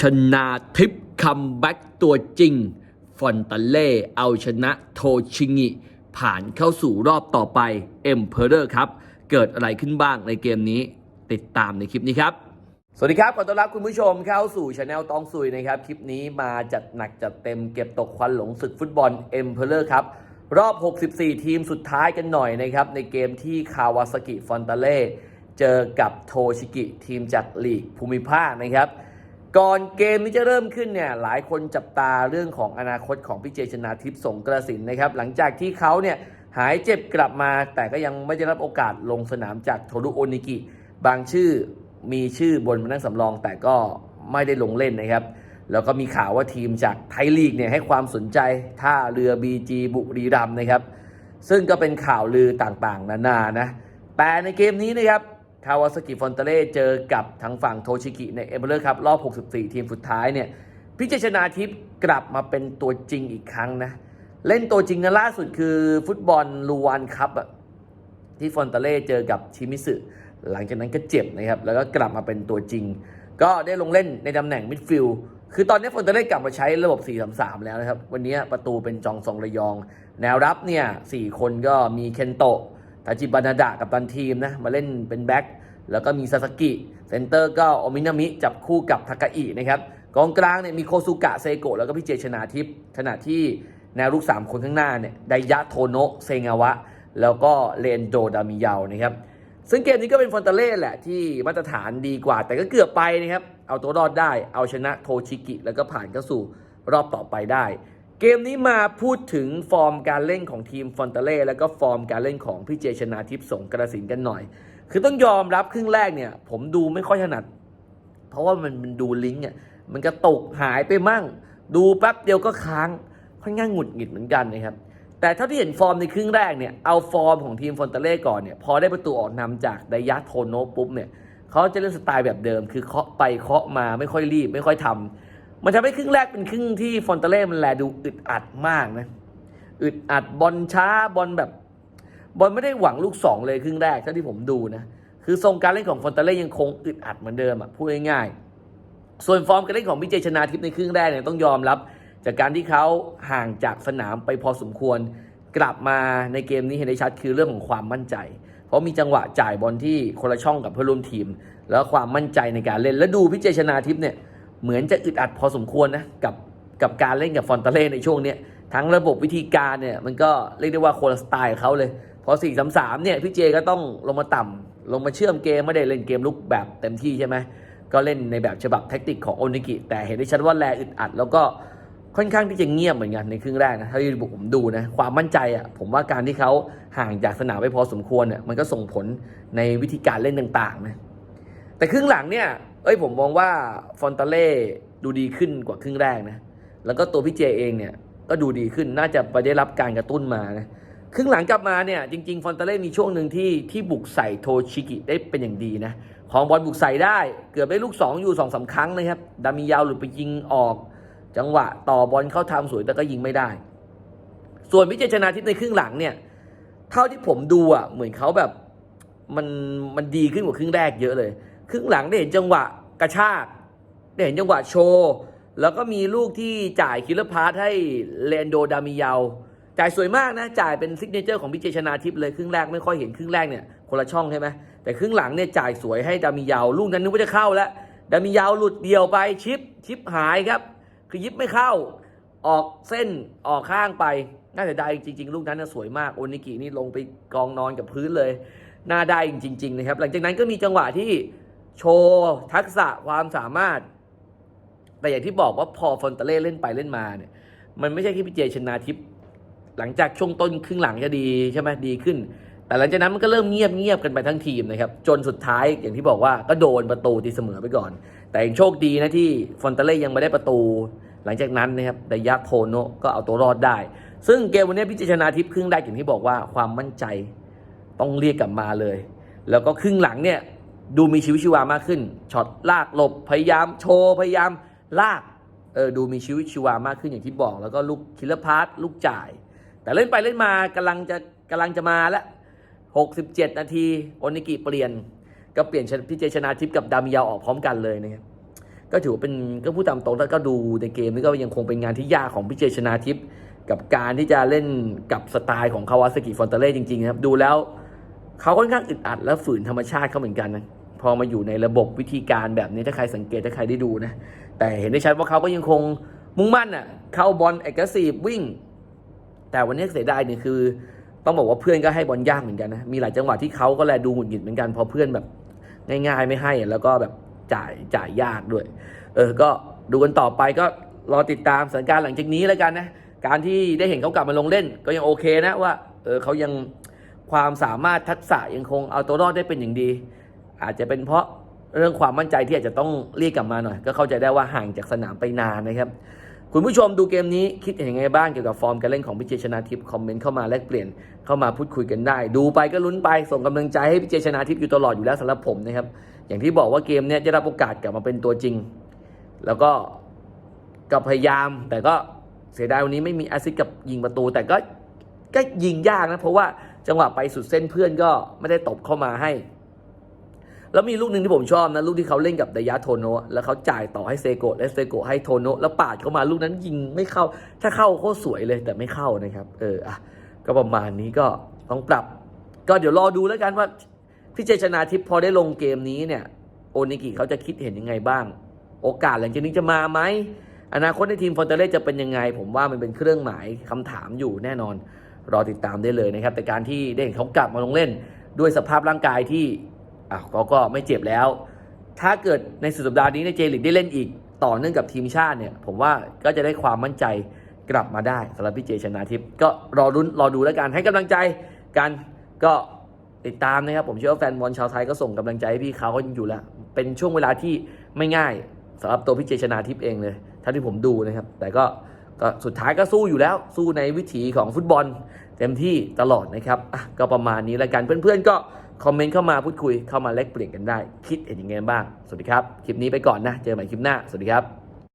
ชนะทิพย์คัมแบ็กตัวจริง ฟอนตาเล่เอาชนะโทชิงิ ผ่านเข้าสู่รอบต่อไปเอ็มเพอเรอร์ครับ เกิดอะไรขึ้นบ้างในเกมนี้ ติดตามในคลิปนี้ครับ สวัสดีครับ ขอต้อนรับคุณผู้ชมเข้าสู่ช anel ตองซุยนะครับ คลิปนี้มาจัดหนักจัดเต็มเก็บตกควันหลงศึกฟุตบอลเอ็มเพอเรอร์ครับรอบ 64 ทีมสุดท้ายกันหน่อยนะครับ ในเกมที่คาวาซากิฟอนตาเล่เจอกับโทชิกิทีมจากลีกภูมิภาคนะครับ ก่อนเกมนี้จะเริ่มขึ้นเนี่ยหลายคนจับตาเรื่องของอนาคตของพี่เจชนาทิพย์สงกระสินนะครับหลังจากที่เขาเนี่ยหายเจ็บกลับมา แต่ก็ยังไม่ได้รับโอกาสลงสนามจากโทรุโอนิกิ บางชื่อมีชื่อบนมานั่งสำรอง แต่ก็ไม่ได้ลงเล่นนะครับ แล้วก็มีข่าวว่าทีมจากไทยลีกเนี่ยให้ความสนใจท่าเรือ BG บุรีรัมนะครับ ซึ่งก็เป็นข่าวลือต่างๆ นานานะแต่ในเกมนี้นะครับ คาวาสกิฟอนเตเล่เจอกับทางฝั่งโทชิกิในเอเบอร์ครับ รอบ 64 ทีมสุดท้ายเนี่ยพิจชนาทิพย์กลับมาเป็นตัวจริงอีกครั้งนะ เล่นตัวจริงนะล่าสุดคือฟุตบอลลูวานคัพอะที่ฟอนเตเล่เจอกับชิมิสึหลังจากนั้นก็เจ็บนะครับ แล้วก็กลับมาเป็นตัวจริง ก็ได้ลงเล่นในตำแหน่งมิดฟิลด์คือตอนนี้ฟอนเตเล่กลับมาใช้ระบบ 4-3-3 แล้วนะครับ วันนี้ประตูเป็นจองซองระยอง แนวรับเนี่ยสี่คนก็มีเคนโตะตาจิบานาดะกับตันทีมนะ มาเล่นเป็นแบ็ค แล้วก็มีซาสกิเซนเตอร์ก็โอมินามิจับคู่กับทากาอินะครับกองกลางเนี่ยมีโคซุกะเซโกะแล้วก็พี่เจชนาทิพย์ขณะที่แนวรุก 3 คนข้างหน้าเนี่ยไดยะโทโนะเซงาวะ แล้วก็เลนโดดามิยาวนะครับซึ่งเกมนี้ก็เป็นฟอนตาเล่แหละที่มาตรฐานดีกว่า แต่ก็เกือบไปนะครับเอาตัวรอดได้เอาชนะโทชิกิ แล้วก็ผ่านเข้าสู่รอบต่อไปได้ เกมนี้มาพูดถึงฟอร์มการเล่นของทีมฟอนตาเล่แล้วก็ฟอร์มการเล่นของพี่เจชนาทิพย์สงกระสินกันหน่อย คือต้องยอมรับครึ่งแรกเนี่ย ผมดูไม่ค่อยถนัด เพราะว่ามันมันดูลิงก์อะมันก็ตกหายไปมั่ง ดูแป๊บเดียวก็ค้างค่อนข้างหงุดหงิดเหมือนกันนะครับ แต่เท่าที่เห็นฟอร์มในครึ่งแรกเนี่ยเอาฟอร์มของทีมฟอนเตเล่ก่อนเนี่ยพอได้ประตูออกนำจากไดยะโทโนปุ๊บเนี่ยเขาจะเล่นสไตล์แบบเดิม คือเคาะไปเคาะมาไม่ค่อยรีบ ไม่ค่อยทำมันทำให้ครึ่งแรกเป็นครึ่งที่ฟอนเตเล่มันแลดูอึดอัดมากนะอึดอัดบอลช้าบอลแบบ บอลไม่ได้หวังลูกสองเลยครึ่งแรกเท่าที่ผมดูนะคือทรงการเล่นของฟอนตาเล่ยังคงอึดอัดเหมือนเดิมอะพูดง่ายๆส่วนฟอร์มการเล่นของพิเจชนาทิพย์ในครึ่งแรกเนี่ยต้องยอมรับ จากการที่เขาห่างจากสนามไปพอสมควร กลับมาในเกมนี้เห็นได้ชัดคือเรื่องของความมั่นใจ เพราะมีจังหวะจ่ายบอลที่คนละช่องกับเพื่อนร่วมทีม แล้วความมั่นใจในการเล่นแล้วดูพิเจชนาทิพย์เนี่ยเหมือนจะอึดอัดพอสมควรนะกับกับการเล่นกับฟอนตาเล่ในช่วงเนี้ยทั้งระบบวิธีการเนี่ยมันก็เรียกได้ว่าคนละสไตล์เขาเลย พอ4 3 3เนี่ยพี่เจก็ต้องลงมาต่ำลงมาเชื่อมเกมไม่ได้เล่นเกมลุกแบบเต็มที่ใช่ไหมก็เล่นในแบบฉบับแท็กติกของโอนิกิ แต่เห็นได้ชัดว่าแลอึดอัด แล้วก็ค่อนข้างที่จะเงียบเหมือนกันในครึ่งแรกนะถ้าที่ผมดูนะความมั่นใจอะผมว่าการที่เขาห่างจากสนามไปพอสมควรเนี่ยมันก็ส่งผลในวิธีการเล่นต่างๆนะแต่ครึ่งหลังเนี่ยเอ้ยผมมองว่าฟอนตาเล่ดูดีขึ้นกว่าครึ่งแรกนะแล้วก็ตัวพี่เจเองเนี่ยก็ดูดีขึ้นน่าจะไปได้รับการกระตุ้นมานะ ครึ่งหลังกลับมาเนี่ยจริง ๆ ฟอนเตเล่มีช่วงหนึ่งที่ที่บุกใส่โทชิกิได้เป็นอย่างดีนะ ของบอลบุกใส่ได้เกือบได้ลูก 2 อยู่2อสาครั้งนะครับ ดามิยาวหลุดไปยิงออก จังหวะต่อบอลเข้าทำสวยแต่ก็ยิงไม่ได้ ส่วนวิเจชนาทิพย์ในครึ่งหลังเนี่ย เท่าที่ผมดูอะเหมือนเขาแบบมันมันดีขึ้นกว่าครึ่งแรกเยอะเลย ครึ่งหลังได้เห็นจังหวะกระชากได้เห็นจังหวะโชว์แล้วก็มีลูกที่จ่ายคิลเลอร์พาสให้เลนโดดามิยาว จ่ายสวยมากนะ จ่ายเป็นซิกเนเจอร์ของพิเจชนาทิพย์เลยครึ่งแรกไม่ค่อยเห็นครึ่งแรกเนี่ยคนละช่องใช่ไหมแต่ครึ่งหลังเนี่ยจ่ายสวยให้ดามิยาวลูกนั้นนึกว่าจะเข้าแล้วดามิยาวหลุดเดียวไปชิปชิปหายครับ คือยิบไม่เข้า ออกเส้นออกข้างไปน่าเสียดายจริง ๆ ลูกนั้นน่ะสวยมากโอนิกินี่ลงไปกองนอนกับพื้นเลยน่าได้จริง ๆ นะครับ หลังจากนั้นก็มีจังหวะที่โชว์ทักษะความสามารถ แต่อย่างที่บอกว่าพอฟอนตเล่เล่นไปเล่นมาเนี่ยมันไม่ใช่แค่พิเจชนาทิพย์ หลังจากช่วงต้นครึ่งหลังจะดีใช่ไหมดีขึ้น แต่หลังจากนั้นมันก็เริ่มเงียบเงียบกันไปทั้งทีมนะครับ จนสุดท้ายอย่างที่บอกว่าก็โดนประตูตีเสมอไปก่อน แต่ยังโชคดีนะที่ฟอนเตเล่ยังไม่ได้ประตู หลังจากนั้นนะครับไดยะโทโนก็เอาตัวรอดได้ ซึ่งเกมวันนี้พิจชนาทิพย์ครึ่งแรกอย่างที่บอกว่าความมั่นใจต้องเรียกกลับมาเลย แล้วก็ครึ่งหลังเนี่ยดูมีชีวิตชีวามากขึ้นช็อตลากหลบพยายามโชว์พยายามลากเออดูมีชีวิตชีวามากขึ้นอย่างที่บอก แล้วก็ลูกคิลพาร์ตลูกจ่าย แต่เล่นไปเล่นมากำลังจะกำลังจะมาแล้ว67นาทีโอนิกิเปลี่ยน ก็เปลี่ยนพิเจชนาทิพย์กับดามิยาออกพร้อมกันเลยนะครับก็ถือว่าเป็นก็พูดตามตรงแล้วก็ดูในเกมนี่ก็ยังคงเป็นงานที่ยากของพิเจชนาทิพย์กับการที่จะเล่นกับสไตล์ของคาวาซกิฟอนเตเล่จริงๆนะครับดูแล้วเขาค่อนข้างอึดอัดและฝืนธรรมชาติเขาเหมือนกันนะพอมาอยู่ในระบบวิธีการแบบนี้ถ้าใครสังเกตถ้าใครได้ดูนะแต่เห็นได้ชัดว่าเขาก็ยังคงมุ่งมั่นอะเข้าบอลเอกซีวิ่ง แต่วันนี้เสียดายเนี่ยคือ ต้องบอกว่าเพื่อนก็ให้บอลยากเหมือนกันนะมีหลายจังหวะที่เขาก็แลดูหงุดหงิดเหมือนกันพอเพื่อนแบบง่ายๆไม่ให้อะแล้วก็แบบจ่ายจ่ายยากด้วย เออก็ดูกันต่อไปก็รอติดตามสถานการณ์หลังจากนี้แล้วกันนะการที่ได้เห็นเขากลับมาลงเล่น ก็ยังโอเคนะว่าเออเขายังความสามารถทักษะยังคงเอาตัวรอดได้เป็นอย่างดี อาจจะเป็นเพราะเรื่องความมั่นใจที่อาจจะต้องเรียกกลับมาหน่อย ก็เข้าใจได้ว่าห่างจากสนามไปนานนะครับ คุณผู้ชมดูเกมนี้คิดเห็นยังไงบ้างเกี่ยวกับฟอร์มการเล่นของพิเจชนาทิพย์คอมเมนต์เข้ามาแลกเปลี่ยนเข้ามาพูดคุยกันได้ ดูไปก็ลุ้นไปส่งกำลังใจให้พิเจชนาทิพย์อยู่ตลอดอยู่แล้วสำหรับผมนะครับอย่างที่บอกว่าเกมเนี้ยจะรับโอกาสกลับมาเป็นตัวจริง แล้วก็ก็พยายาม แต่ก็เสียดายวันนี้ไม่มีแอสซิสกับยิงประตู แต่ก็ก็ยิงยากนะเพราะว่าจังหวะไปสุดเส้นเพื่อนก็ไม่ได้ตบเข้ามาให้ แล้วมีลูกหนึ่งที่ผมชอบนะ ลูกที่เขาเล่นกับดยาโทโนะแล้วเขาจ่ายต่อให้เซโกะและเซโกะให้โทโนะแล้วปาดเข้ามาลูกนั้นยิงไม่เข้า ถ้าเข้าโคตรสวยเลยแต่ไม่เข้านะครับ เอออะก็ประมาณนี้ก็ต้องปรับ ก็เดี๋ยวรอดูแล้วกันว่าพี่เจชนาทิพย์พอได้ลงเกมนี้เนี่ย โอนิกิเขาจะคิดเห็นยังไงบ้าง โอกาสหลังจากนี้จะมาไหมอนาคตในทีมฟอนเตเล่จะเป็นยังไง ผมว่ามันเป็นเครื่องหมายคำถามอยู่แน่นอนรอติดตามได้เลยนะครับ แต่การที่ได้เห็นเขากลับมาลงเล่นด้วยสภาพร่างกายที่ อะเขาก็ไม่เจ็บแล้ว ถ้าเกิดในสุดสัปดาห์นี้ในเจลิกได้เล่นอีกต่อเนื่องกับทีมชาติเนี่ย ผมว่าก็จะได้ความมั่นใจกลับมาได้สำหรับพี่เจชนาทิพย์ก็รอรุ้นรอดูแล้วกันให้กำลังใจกันก็ติดตามนะครับ ผมเชื่อว่าแฟนบอลชาวไทยก็ส่งกำลังใจให้พี่เขาอยู่แล้ว เป็นช่วงเวลาที่ไม่ง่ายสำหรับตัวพี่เจชนาทิพย์เองเลยท่าที่ผมดูนะครับ แต่ก็ก็สุดท้ายก็สู้อยู่แล้ว สู้ในวิถีของฟุตบอล เต็มที่ตลอดนะครับก็ประมาณนี้แล้วกันเพื่อนๆก็ คอมเมนต์เข้ามาพูดคุยเข้ามาแลกเปลี่ยนกันได้ คิดเห็นยังไงบ้าง สวัสดีครับ คลิปนี้ไปก่อนนะ เจอกันใหม่คลิปหน้า สวัสดีครับ